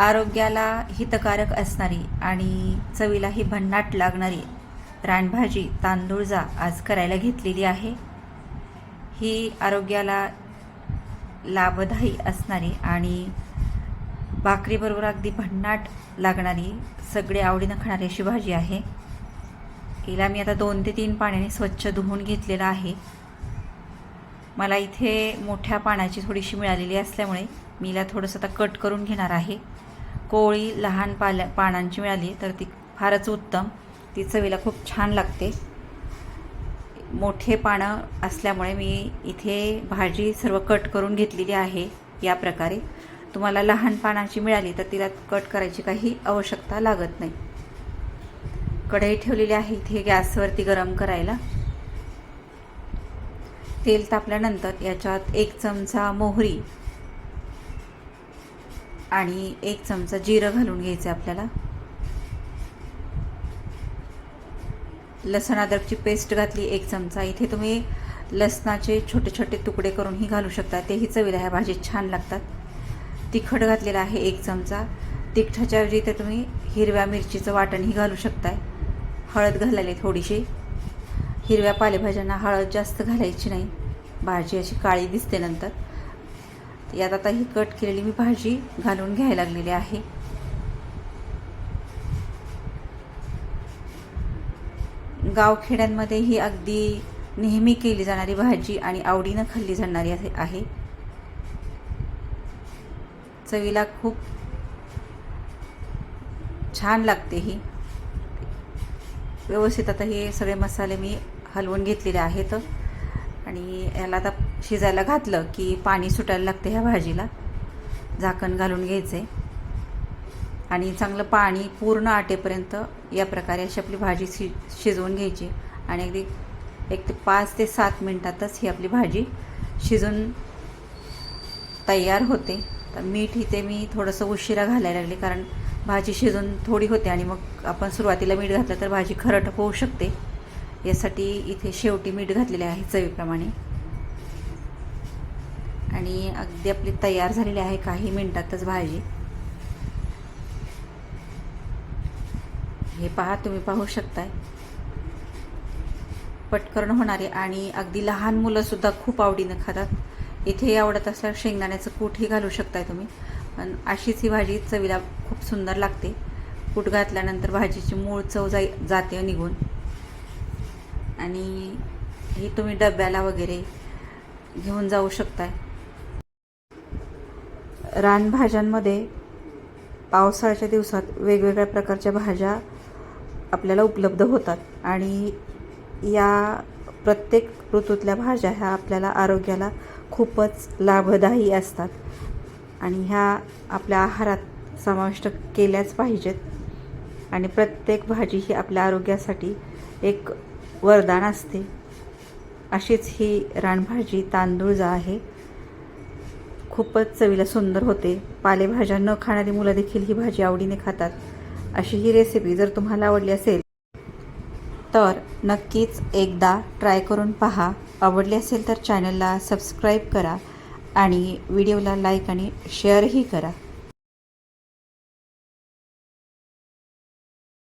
आरोग्याला हितकारक असणारी आणि चवीलाही भन्नाट लागणारी रानभाजी तांदूळजा आज करायला घेतलेली आहे. ही आरोग्याला लाभदायी असणारी आणि भाकरीबरोबर अगदी भन्नाट लागणारी सगळे आवडीनं खाणारी अशी भाजी आहे. हिला मी आता दोन ते तीन पाण्याने स्वच्छ धुवून घेतलेलं आहे. मला इथे मोठ्या पाण्याची थोडीशी मिळालेली असल्यामुळे मी थोडंसं आता कट करून घेणार आहे. कोळी लहान पाल्या पानांची मिळाली तर ती फारच उत्तम. ती चवीला खूप छान लागते. मोठे पानं असल्यामुळे मी इथे भाजी सर्व कट करून घेतलेली आहे या प्रकारे. तुम्हाला लहान पानाची मिळाली तर तिला कट करायची काही आवश्यकता लागत नाही. कढई ठेवलेली आहे इथे गॅसवरती गरम करायला. तेल तापल्यानंतर याच्यात एक चमचा मोहरी आणि एक चमचा जिरं घालून घ्यायचं आपल्याला. लसण अद्रकची पेस्ट घातली एक चमचा. इथे तुम्ही लसणाचे छोटे छोटे तुकडे करूनही घालू शकता. तेही चवीला ह्या भाजीत छान लागतात. तिखट घातलेलं आहे एक चमचा. तिखटाच्या ऐवजी इथे तुम्ही हिरव्या मिरचीचं वाटणही घालू शकताय. हळद घालायला थोडीशी. हिरव्या पालेभाज्यांना हळद जास्त घालायची नाही. भाजी अशी काळी दिसते नंतर. यात आता ही कट केलेली मी भाजी घालून घ्यायला लागलेली आहे. गावखेड्यांमध्ये ही अगदी नेहमी केली जाणारी भाजी आणि आवडीनं खाल्ली जाणारी आहे. चवीला खूप छान लागते ही. व्यवस्थित आता हे सगळे मसाले मी हलवून घेतलेले आहेत. आणि याला आता शिजायला घातलं की पाणी सुटायला लागते ह्या भाजीला. झाकण घालून घ्यायचे आणि चांगलं पाणी पूर्ण आटेपर्यंत या प्रकारे अशी आपली भाजी शि शिजवून घ्यायची. आणि अगदी एक ते पाच ते सात मिनटातच ही आपली भाजी शिजून तयार होते. तर मीठ इथे मी थोडंसं उशिरा घालायला लागले कारण भाजी शिजून थोडी होते आणि मग आपण सुरुवातीला मीठ घातलं तर भाजी खरट होऊ शकते. यासाठी इथे शेवटी मीठ घातलेले आहे चवीप्रमाणे. आणि अगदी आपली तयार झालेली आहे काही मिनटातच भाजी. हे पहा तुम्ही पाहू शकताय. पटकन होणारे आणि अगदी लहान मुलंसुद्धा खूप आवडीनं खातात. इथे आवडत असल्यास शेंगदाण्याचं कूटही घालू शकताय तुम्ही. पण अशीच ही भाजी चवीला खूप सुंदर लागते. कूट घातल्यानंतर भाजीची मूळ चव जाई जाते निघून. आणि ही तुम्ही डब्याला वगैरे घेऊन जाऊ शकताय. रानभाज्यांमध्ये पावसाळ्याच्या दिवसात वेगवेगळ्या प्रकारच्या भाज्या आपल्याला उपलब्ध होतात आणि या प्रत्येक ऋतूतल्या भाज्या ह्या आपल्याला आरोग्याला खूपच लाभदायी असतात. आणि ह्या आपल्या आहारात समाविष्ट केल्याच पाहिजेत. आणि प्रत्येक भाजी ही आपल्या आरोग्यासाठी एक वरदान असते. अशीच ही रानभाजी तांदूळजा आहे. खूपच चवीला सुंदर होते. पालेभाज्या न खाणारी मुलं देखील ही भाजी आवडीने खातात. अशी ही रेसिपी जर तुम्हाला आवडली असेल तर नक्कीच एकदा ट्राय करून पहा. आवडली असेल तर चॅनलला सबस्क्राईब करा आणि व्हिडिओला लाईक आणि शेअरही करा.